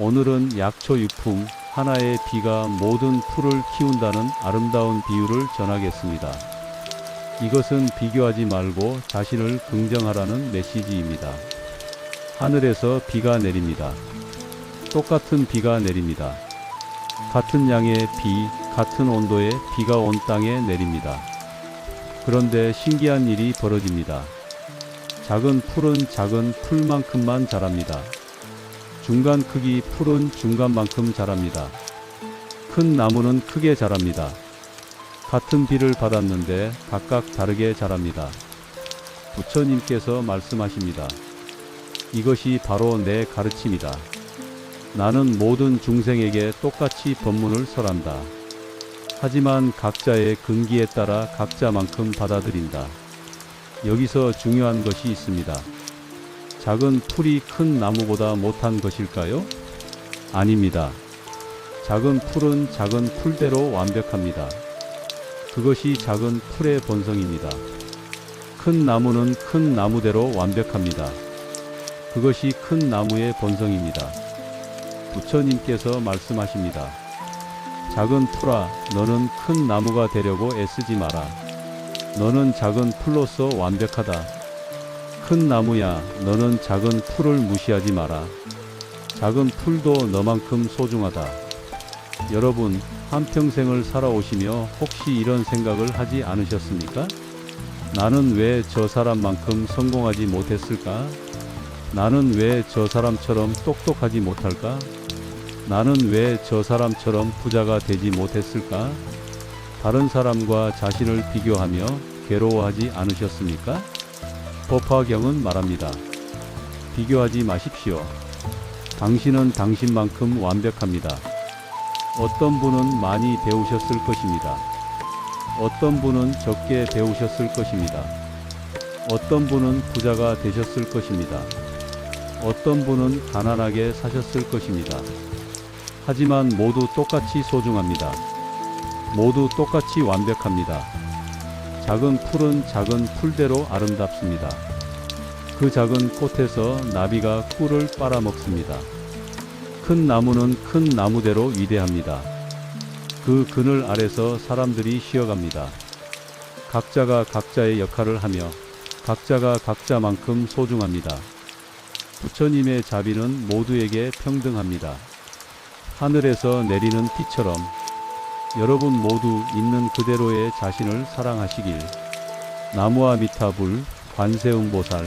오늘은 약초 유품 하나의 비가 모든 풀을 키운다는 아름다운 비유를 전하겠습니다. 이것은 비교하지 말고 자신을 긍정하라는 메시지입니다. 하늘에서 비가 내립니다. 똑같은 비가 내립니다. 같은 양의 비, 같은 온도의 비가 온 땅에 내립니다. 그런데 신기한 일이 벌어집니다. 작은 풀은 작은 풀만큼만 자랍니다. 중간 크기 풀은 중간만큼 자랍니다. 큰 나무는 크게 자랍니다. 같은 비를 받았는데 각각 다르게 자랍니다. 부처님께서 말씀하십니다. 이것이 바로 내 가르침이다. 나는 모든 중생에게 똑같이 법문을 설한다. 하지만 각자의 근기에 따라 각자만큼 받아들인다. 여기서 중요한 것이 있습니다. 작은 풀이 큰 나무보다 못한 것일까요? 아닙니다. 작은 풀은 작은 풀대로 완벽합니다. 그것이 작은 풀의 본성입니다. 큰 나무는 큰 나무대로 완벽합니다. 그것이 큰 나무의 본성입니다. 부처님께서 말씀하십니다. 작은 풀아, 너는 큰 나무가 되려고 애쓰지 마라. 너는 작은 풀로서 완벽하다. 큰 나무야, 너는 작은 풀을 무시하지 마라. 작은 풀도 너만큼 소중하다. 여러분, 한평생을 살아오시며 혹시 이런 생각을 하지 않으셨습니까? 나는 왜 저 사람만큼 성공하지 못했을까? 나는 왜 저 사람처럼 똑똑하지 못할까? 나는 왜 저 사람처럼 부자가 되지 못했을까? 다른 사람과 자신을 비교하며 괴로워하지 않으셨습니까? 법화경은 말합니다. 비교하지 마십시오. 당신은 당신만큼 완벽합니다. 어떤 분은 많이 배우셨을 것입니다. 어떤 분은 적게 배우셨을 것입니다. 어떤 분은 부자가 되셨을 것입니다. 어떤 분은 가난하게 사셨을 것입니다. 하지만 모두 똑같이 소중합니다. 모두 똑같이 완벽합니다. 작은 풀은 작은 풀대로 아름답습니다. 그 작은 꽃에서 나비가 꿀을 빨아먹습니다. 큰 나무는 큰 나무대로 위대합니다. 그 그늘 아래서 사람들이 쉬어갑니다. 각자가 각자의 역할을 하며 각자가 각자만큼 소중합니다. 부처님의 자비는 모두에게 평등합니다. 하늘에서 내리는 비처럼 여러분 모두 있는 그대로의 자신을 사랑하시길. 나무와 미타불 관세음보살